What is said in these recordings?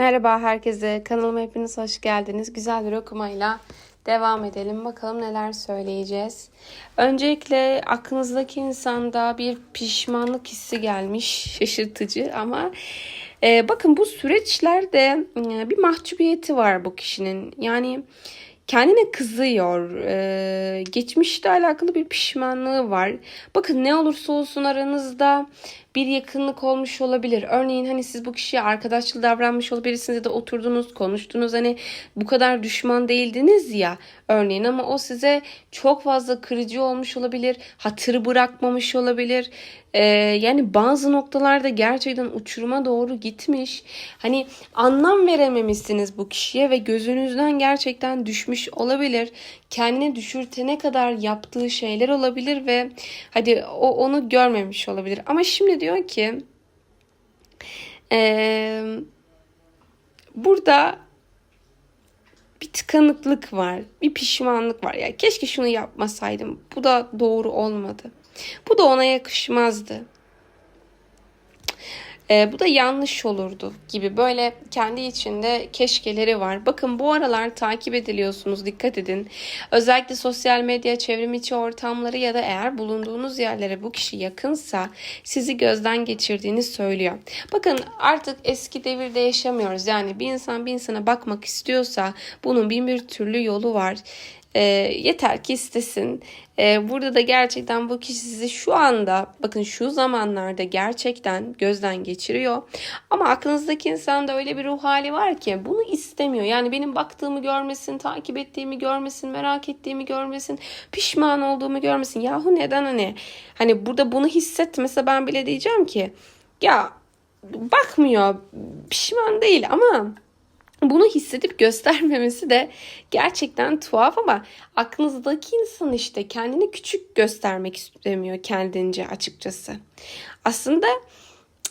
Merhaba herkese. Kanalıma hepiniz hoş geldiniz. Güzel bir okumayla devam edelim. Bakalım neler söyleyeceğiz. Öncelikle aklınızdaki insanda bir pişmanlık hissi gelmiş. Şaşırtıcı ama e, bakın bu süreçlerde e, bir mahcubiyeti var bu kişinin. Yani kendine kızıyor. Ee, geçmişte alakalı bir pişmanlığı var. Bakın ne olursa olsun aranızda bir yakınlık olmuş olabilir. Örneğin hani siz bu kişiye arkadaşçıl davranmış olabilirsiniz ya da oturdunuz konuştunuz hani bu kadar düşman değildiniz ya örneğin ama o size çok fazla kırıcı olmuş olabilir. Hatırı bırakmamış olabilir. Ee, yani bazı noktalarda gerçekten uçuruma doğru gitmiş. Hani anlam verememişsiniz bu kişiye ve gözünüzden gerçekten düşmüş olabilir. Kendini düşürtene kadar yaptığı şeyler olabilir ve hadi o onu görmemiş olabilir. Ama şimdi diyor ki ee, burada bir tıkanıklık var, bir pişmanlık var. Ya keşke şunu yapmasaydım. Bu da doğru olmadı. Bu da ona yakışmazdı. E, bu da yanlış olurdu gibi böyle kendi içinde keşkeleri var. Bakın bu aralar takip ediliyorsunuz dikkat edin. Özellikle sosyal medya, çevrim içi ortamları ya da eğer bulunduğunuz yerlere bu kişi yakınsa sizi gözden geçirdiğini söylüyor. Bakın artık eski devirde yaşamıyoruz. Yani bir insan bir insana bakmak istiyorsa bunun bin bir türlü yolu var. E, yeter ki istesin. E, burada da gerçekten bu kişi sizi şu anda bakın şu zamanlarda gerçekten gözden geçiriyor. Ama aklınızdaki insanda öyle bir ruh hali var ki bunu istemiyor. Yani benim baktığımı görmesin, takip ettiğimi görmesin, merak ettiğimi görmesin, pişman olduğumu görmesin. Yahu neden hani? Hani burada bunu hissetmese ben bile diyeceğim ki ya bakmıyor, pişman değil ama bunu hissedip göstermemesi de gerçekten tuhaf ama aklınızdaki insan işte kendini küçük göstermek istemiyor kendince açıkçası. Aslında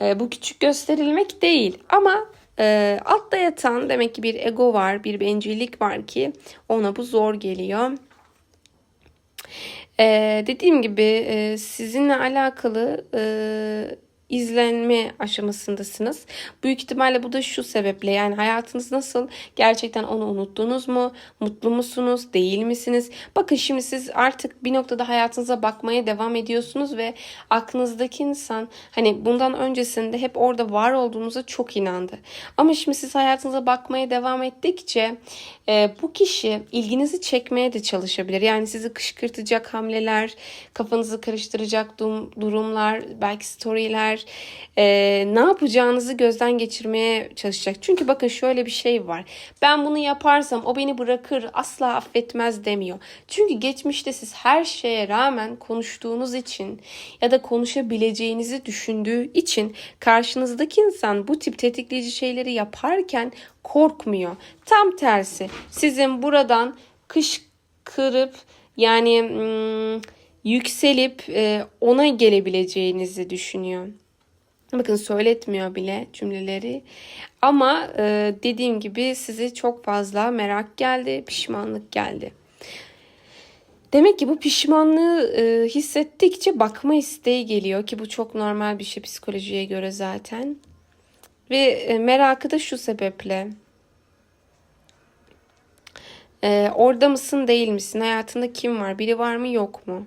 e, bu küçük gösterilmek değil ama e, altta yatan demek ki bir ego var, bir bencillik var ki ona bu zor geliyor. E, dediğim gibi e, sizinle alakalı e, izlenme aşamasındasınız. Büyük ihtimalle bu da şu sebeple yani hayatınız nasıl? Gerçekten onu unuttunuz mu? Mutlu musunuz? Değil misiniz? Bakın şimdi siz artık bir noktada hayatınıza bakmaya devam ediyorsunuz ve aklınızdaki insan hani bundan öncesinde hep orada var olduğunuza çok inandı. Ama şimdi siz hayatınıza bakmaya devam ettikçe e, bu kişi ilginizi çekmeye de çalışabilir. Yani sizi kışkırtacak hamleler, kafanızı karıştıracak durumlar, belki storyler, e, ne yapacağınızı gözden geçirmeye çalışacak. Çünkü bakın şöyle bir şey var. Ben bunu yaparsam o beni bırakır, asla affetmez demiyor. Çünkü geçmişte siz her şeye rağmen konuştuğunuz için ya da konuşabileceğinizi düşündüğü için karşınızdaki insan bu tip tetikleyici şeyleri yaparken korkmuyor. Tam tersi. Sizin buradan kışkırıp yani hmm, yükselip e, ona gelebileceğinizi düşünüyor. Bakın söyletmiyor bile cümleleri. Ama e, dediğim gibi size çok fazla merak geldi, pişmanlık geldi. Demek ki bu pişmanlığı e, hissettikçe bakma isteği geliyor ki bu çok normal bir şey psikolojiye göre zaten. Ve e, merakı da şu sebeple. E, orada mısın değil misin? Hayatında kim var? Biri var mı yok mu?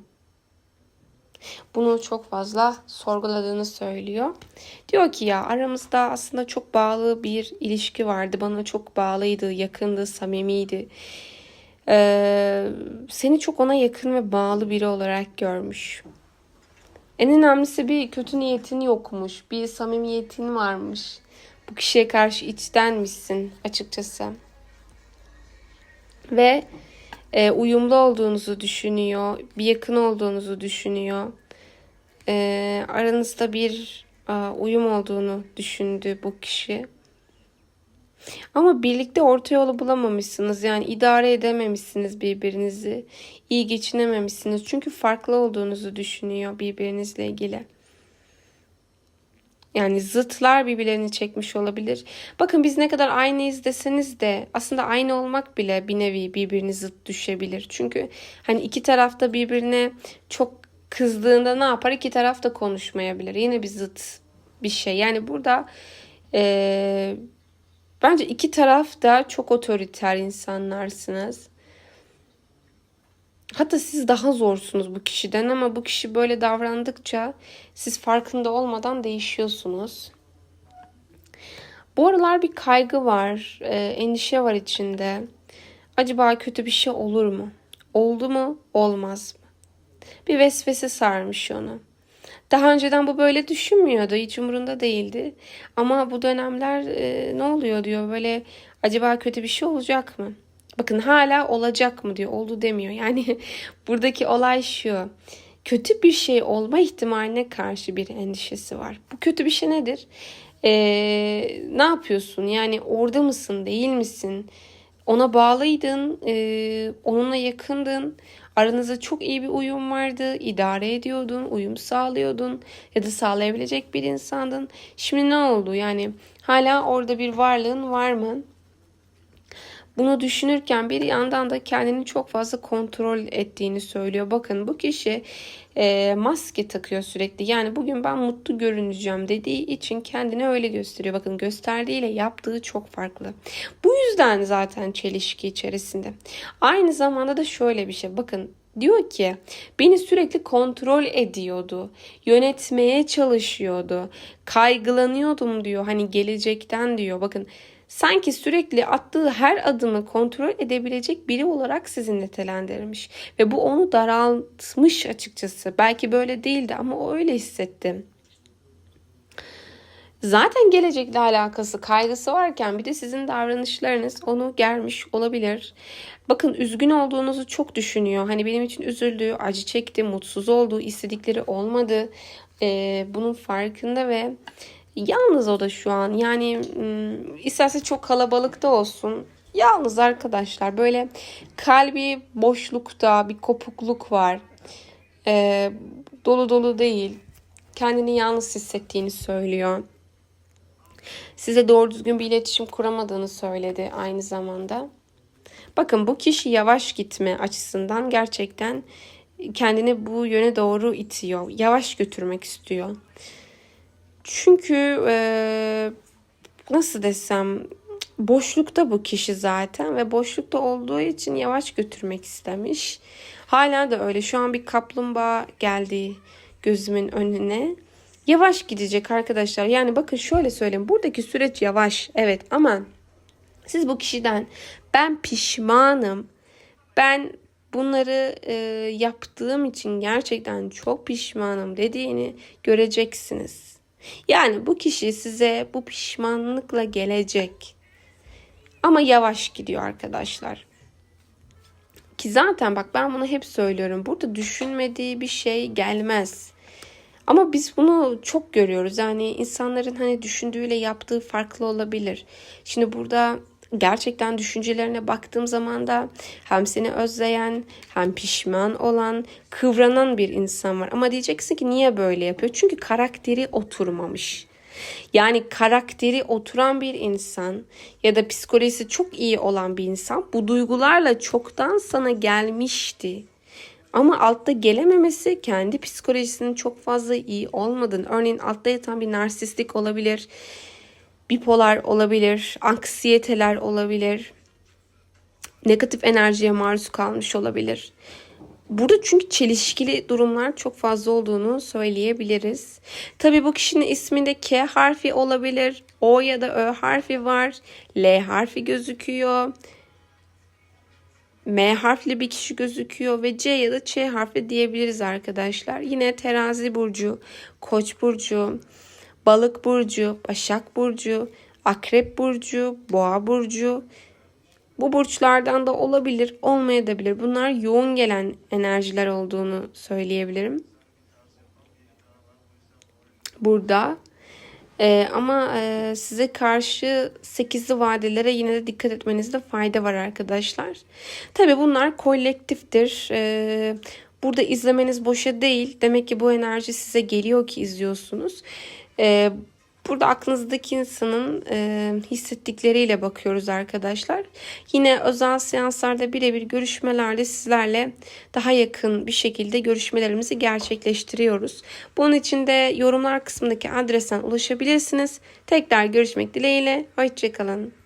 Bunu çok fazla sorguladığını söylüyor. Diyor ki ya aramızda aslında çok bağlı bir ilişki vardı. Bana çok bağlıydı, yakındı, samimiydi. Ee, seni çok ona yakın ve bağlı biri olarak görmüş. En önemlisi bir kötü niyetin yokmuş. Bir samimiyetin varmış. Bu kişiye karşı içtenmişsin açıkçası. Ve e, uyumlu olduğunuzu düşünüyor. Bir yakın olduğunuzu düşünüyor e, aranızda bir a, uyum olduğunu düşündü bu kişi. Ama birlikte orta yolu bulamamışsınız. Yani idare edememişsiniz birbirinizi. iyi geçinememişsiniz. Çünkü farklı olduğunuzu düşünüyor birbirinizle ilgili. Yani zıtlar birbirlerini çekmiş olabilir. Bakın biz ne kadar aynıyız deseniz de aslında aynı olmak bile bir nevi birbirini zıt düşebilir. Çünkü hani iki tarafta birbirine çok kızdığında ne yapar? İki taraf da konuşmayabilir. Yine bir zıt bir şey. Yani burada e, Bence iki taraf da çok otoriter insanlarsınız. Hatta siz daha zorsunuz bu kişiden ama bu kişi böyle davrandıkça siz farkında olmadan değişiyorsunuz. Bu aralar bir kaygı var, e, endişe var içinde. Acaba kötü bir şey olur mu? Oldu mu, olmaz mı? Bir vesvese sarmış onu. Daha önceden bu böyle düşünmüyordu. Hiç umurunda değildi. Ama bu dönemler e, ne oluyor diyor. Böyle acaba kötü bir şey olacak mı? Bakın hala olacak mı diyor. Oldu demiyor. Yani buradaki olay şu. Kötü bir şey olma ihtimaline karşı bir endişesi var. Bu kötü bir şey nedir? Ee, ne yapıyorsun? Yani orada mısın, değil misin? Ona bağlıydın, e, onunla yakındın. Aranızda çok iyi bir uyum vardı. idare ediyordun, uyum sağlıyordun ya da sağlayabilecek bir insandın. Şimdi ne oldu? Yani hala orada bir varlığın var mı? Bunu düşünürken bir yandan da kendini çok fazla kontrol ettiğini söylüyor. Bakın bu kişi e, maske takıyor sürekli. Yani bugün ben mutlu görüneceğim dediği için kendini öyle gösteriyor. Bakın gösterdiğiyle yaptığı çok farklı. Bu yüzden zaten çelişki içerisinde. Aynı zamanda da şöyle bir şey. Bakın Diyor ki beni sürekli kontrol ediyordu. Yönetmeye çalışıyordu. Kaygılanıyordum diyor. Hani gelecekten diyor. Bakın sanki sürekli attığı her adımı kontrol edebilecek biri olarak sizi nitelendirmiş. Ve bu onu daraltmış açıkçası. Belki böyle değildi ama o öyle hissetti. Zaten gelecekle alakası, kaygısı varken bir de sizin davranışlarınız onu germiş olabilir. Bakın üzgün olduğunuzu çok düşünüyor. Hani benim için üzüldü, acı çekti, mutsuz oldu, istedikleri olmadı. Ee, bunun farkında ve Yalnız o da şu an. Yani isterse çok kalabalıkta olsun. Yalnız arkadaşlar böyle kalbi boşlukta bir kopukluk var. Ee, dolu dolu değil. Kendini yalnız hissettiğini söylüyor. Size doğru düzgün bir iletişim kuramadığını söyledi aynı zamanda. Bakın bu kişi yavaş gitme açısından gerçekten kendini bu yöne doğru itiyor. Yavaş götürmek istiyor. Çünkü e, nasıl desem boşlukta bu kişi zaten ve boşlukta olduğu için yavaş götürmek istemiş. Hala da öyle. Şu an bir kaplumbağa geldi gözümün önüne. Yavaş gidecek arkadaşlar. Yani bakın şöyle söyleyeyim. Buradaki süreç yavaş. Evet ama siz bu kişiden ben pişmanım. Ben bunları e, yaptığım için gerçekten çok pişmanım dediğini göreceksiniz. Yani bu kişi size bu pişmanlıkla gelecek. Ama yavaş gidiyor arkadaşlar. Ki zaten bak ben bunu hep söylüyorum. Burada düşünmediği bir şey gelmez. Ama biz bunu çok görüyoruz. Yani insanların hani düşündüğüyle yaptığı farklı olabilir. Şimdi burada gerçekten düşüncelerine baktığım zaman da hem seni özleyen hem pişman olan, kıvranan bir insan var. Ama diyeceksin ki niye böyle yapıyor? Çünkü karakteri oturmamış. Yani karakteri oturan bir insan ya da psikolojisi çok iyi olan bir insan bu duygularla çoktan sana gelmişti. Ama altta gelememesi kendi psikolojisinin çok fazla iyi olmadığını. Örneğin altta yatan bir narsistik olabilir bipolar olabilir, anksiyeteler olabilir, negatif enerjiye maruz kalmış olabilir. Burada çünkü çelişkili durumlar çok fazla olduğunu söyleyebiliriz. Tabi bu kişinin isminde K harfi olabilir, O ya da Ö harfi var, L harfi gözüküyor. M harfli bir kişi gözüküyor ve C ya da Ç harfi diyebiliriz arkadaşlar. Yine terazi burcu, koç burcu, Balık burcu, Başak burcu, Akrep burcu, Boğa burcu. Bu burçlardan da olabilir, olmayabilir. Bunlar yoğun gelen enerjiler olduğunu söyleyebilirim. Burada ee, ama e, size karşı 8'li vadelere yine de dikkat etmenizde fayda var arkadaşlar. Tabi bunlar kolektiftir. Ee, burada izlemeniz boşa değil. Demek ki bu enerji size geliyor ki izliyorsunuz. E, burada aklınızdaki insanın e, hissettikleriyle bakıyoruz arkadaşlar. Yine özel seanslarda birebir görüşmelerde sizlerle daha yakın bir şekilde görüşmelerimizi gerçekleştiriyoruz. Bunun için de yorumlar kısmındaki adresten ulaşabilirsiniz. Tekrar görüşmek dileğiyle. Hoşçakalın.